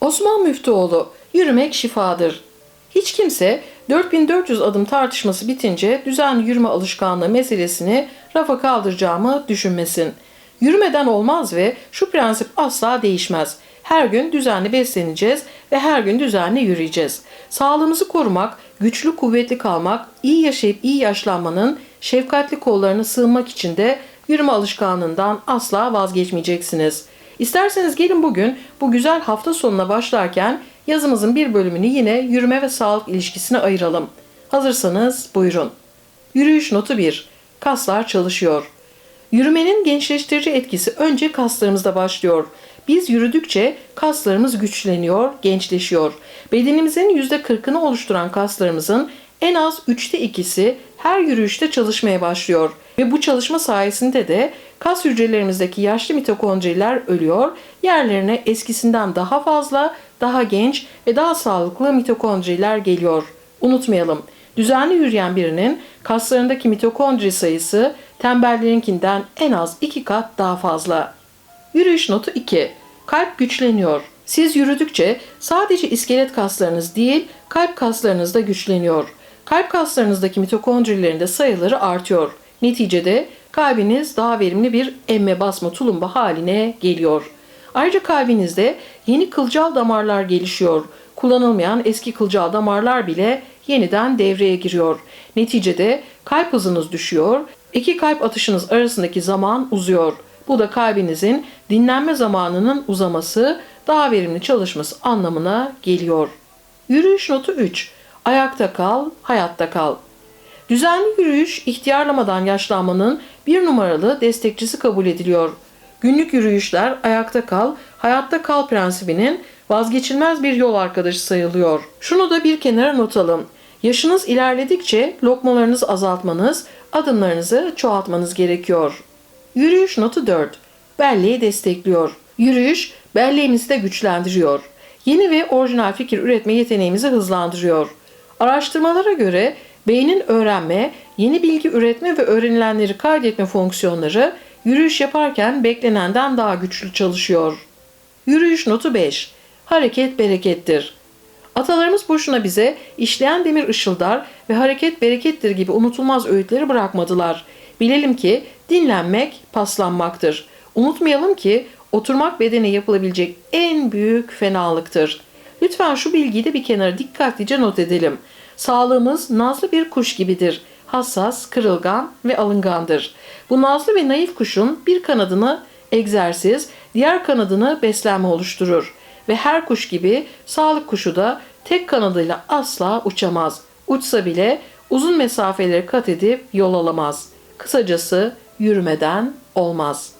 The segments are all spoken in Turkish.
Osman Müftüoğlu, yürümek şifadır. Hiç kimse 4400 adım tartışması bitince düzenli yürüme alışkanlığı meselesini rafa kaldıracağımı düşünmesin. Yürümeden olmaz ve şu prensip asla değişmez. Her gün düzenli besleneceğiz ve her gün düzenli yürüyeceğiz. Sağlığımızı korumak, güçlü kuvvetli kalmak, iyi yaşayıp iyi yaşlanmanın şefkatli kollarına sığınmak için de yürüme alışkanlığından asla vazgeçmeyeceksiniz. İsterseniz gelin bugün bu güzel hafta sonuna başlarken yazımızın bir bölümünü yine yürüme ve sağlık ilişkisine ayıralım. Hazırsanız buyurun. Yürüyüş notu 1. Kaslar çalışıyor. Yürümenin gençleştirici etkisi önce kaslarımızda başlıyor. Biz yürüdükçe kaslarımız güçleniyor, gençleşiyor. Bedenimizin %40'ını oluşturan kaslarımızın en az üçte ikisi her yürüyüşte çalışmaya başlıyor. Ve bu çalışma sayesinde de kas hücrelerimizdeki yaşlı mitokondriler ölüyor, yerlerine eskisinden daha fazla, daha genç ve daha sağlıklı mitokondriler geliyor. Unutmayalım, düzenli yürüyen birinin kaslarındaki mitokondri sayısı tembellerinkinden en az iki kat daha fazla. Yürüyüş notu 2. Kalp güçleniyor. Siz yürüdükçe sadece iskelet kaslarınız değil, kalp kaslarınız da güçleniyor. Kalp kaslarınızdaki mitokondrilerin de sayıları artıyor. Neticede kalbiniz daha verimli bir emme basma tulumba haline geliyor. Ayrıca kalbinizde yeni kılcal damarlar gelişiyor. Kullanılmayan eski kılcal damarlar bile yeniden devreye giriyor. Neticede kalp hızınız düşüyor, iki kalp atışınız arasındaki zaman uzuyor. Bu da kalbinizin dinlenme zamanının uzaması, daha verimli çalışması anlamına geliyor. Yürüyüş notu 3. Ayakta kal, hayatta kal. Düzenli yürüyüş ihtiyarlamadan yaşlanmanın bir numaralı destekçisi kabul ediliyor. Günlük yürüyüşler ayakta kal, hayatta kal prensibinin vazgeçilmez bir yol arkadaşı sayılıyor. Şunu da bir kenara not alın. Yaşınız ilerledikçe lokmalarınızı azaltmanız, adımlarınızı çoğaltmanız gerekiyor. Yürüyüş notu 4. Belleği destekliyor. Yürüyüş belleğimizi de güçlendiriyor. Yeni ve orijinal fikir üretme yeteneğimizi hızlandırıyor. Araştırmalara göre beynin öğrenme, yeni bilgi üretme ve öğrenilenleri kaydetme fonksiyonları yürüyüş yaparken beklenenden daha güçlü çalışıyor. Yürüyüş notu 5. Hareket berekettir. Atalarımız boşuna bize işleyen demir ışıldar ve hareket berekettir gibi unutulmaz öğütleri bırakmadılar. Bilelim ki dinlenmek paslanmaktır. Unutmayalım ki oturmak bedene yapılabilecek en büyük fenalıktır. Lütfen şu bilgiyi de bir kenara dikkatlice not edelim. Sağlığımız nazlı bir kuş gibidir. Hassas, kırılgan ve alıngandır. Bu nazlı ve naif kuşun bir kanadını egzersiz, diğer kanadını beslenme oluşturur. Ve her kuş gibi sağlık kuşu da tek kanadıyla asla uçamaz. Uçsa bile uzun mesafeleri kat edip yol alamaz. Kısacası yürümeden olmaz.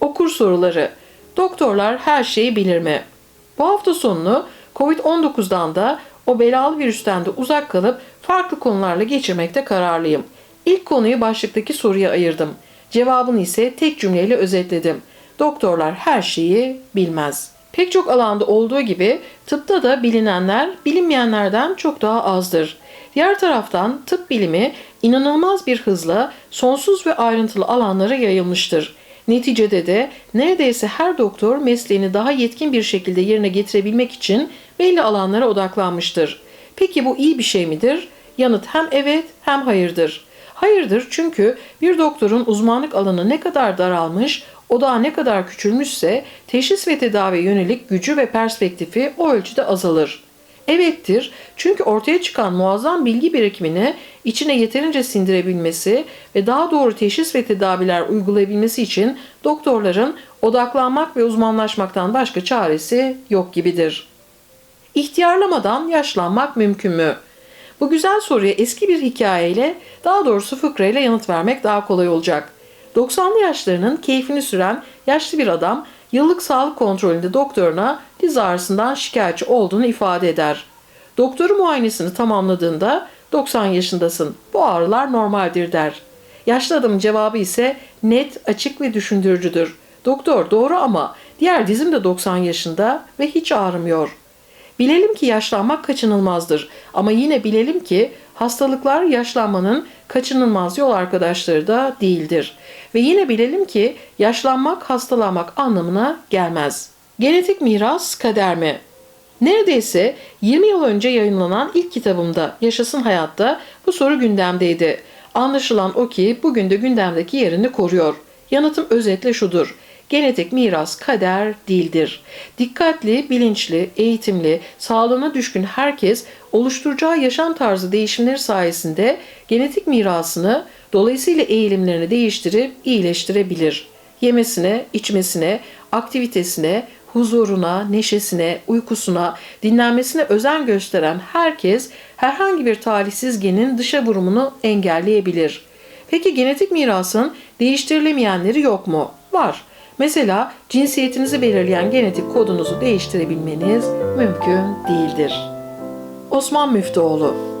Okur soruları. Doktorlar her şeyi bilir mi? Bu hafta sonunu Covid-19'dan da o belalı virüsten de uzak kalıp farklı konularla geçirmekte kararlıyım. İlk konuyu başlıktaki soruya ayırdım. Cevabını ise tek cümleyle özetledim. Doktorlar her şeyi bilmez. Pek çok alanda olduğu gibi tıpta da bilinenler bilinmeyenlerden çok daha azdır. Diğer taraftan tıp bilimi inanılmaz bir hızla sonsuz ve ayrıntılı alanlara yayılmıştır. Neticede de neredeyse her doktor mesleğini daha yetkin bir şekilde yerine getirebilmek için belli alanlara odaklanmıştır. Peki bu iyi bir şey midir? Yanıt hem evet hem hayırdır. Hayırdır çünkü bir doktorun uzmanlık alanı ne kadar daralmış, odağı ne kadar küçülmüşse teşhis ve tedavi yönelik gücü ve perspektifi o ölçüde azalır. Evettir çünkü ortaya çıkan muazzam bilgi birikimini içine yeterince sindirebilmesi ve daha doğru teşhis ve tedaviler uygulayabilmesi için doktorların odaklanmak ve uzmanlaşmaktan başka çaresi yok gibidir. İhtiyarlamadan yaşlanmak mümkün mü? Bu güzel soruya eski bir hikayeyle, daha doğrusu fıkrayla yanıt vermek daha kolay olacak. 90'lı yaşlarının keyfini süren yaşlı bir adam yıllık sağlık kontrolünde doktoruna diz ağrısından şikayetçi olduğunu ifade eder. Doktoru muayenesini tamamladığında 90 yaşındasın, bu ağrılar normaldir der. Yaşlı adamın cevabı ise net, açık ve düşündürücüdür. Doktor doğru ama diğer dizim de 90 yaşında ve hiç ağrımıyor. Bilelim ki yaşlanmak kaçınılmazdır ama yine bilelim ki hastalıklar yaşlanmanın kaçınılmaz yol arkadaşları da değildir. Ve yine bilelim ki yaşlanmak hastalanmak anlamına gelmez. Genetik miras kader mi? Neredeyse 20 yıl önce yayınlanan ilk kitabımda Yaşasın Hayatta bu soru gündemdeydi. Anlaşılan o ki bugün de gündemdeki yerini koruyor. Yanıtım özetle şudur. Genetik miras kader değildir. Dikkatli, bilinçli, eğitimli, sağlığına düşkün herkes oluşturacağı yaşam tarzı değişimleri sayesinde genetik mirasını dolayısıyla eğilimlerini değiştirip iyileştirebilir. Yemesine, içmesine, aktivitesine, huzuruna, neşesine, uykusuna, dinlenmesine özen gösteren herkes herhangi bir talihsiz genin dışa vurumunu engelleyebilir. Peki genetik mirasın değiştirilemeyenleri yok mu? Var. Mesela cinsiyetinizi belirleyen genetik kodunuzu değiştirebilmeniz mümkün değildir. Osman Müftüoğlu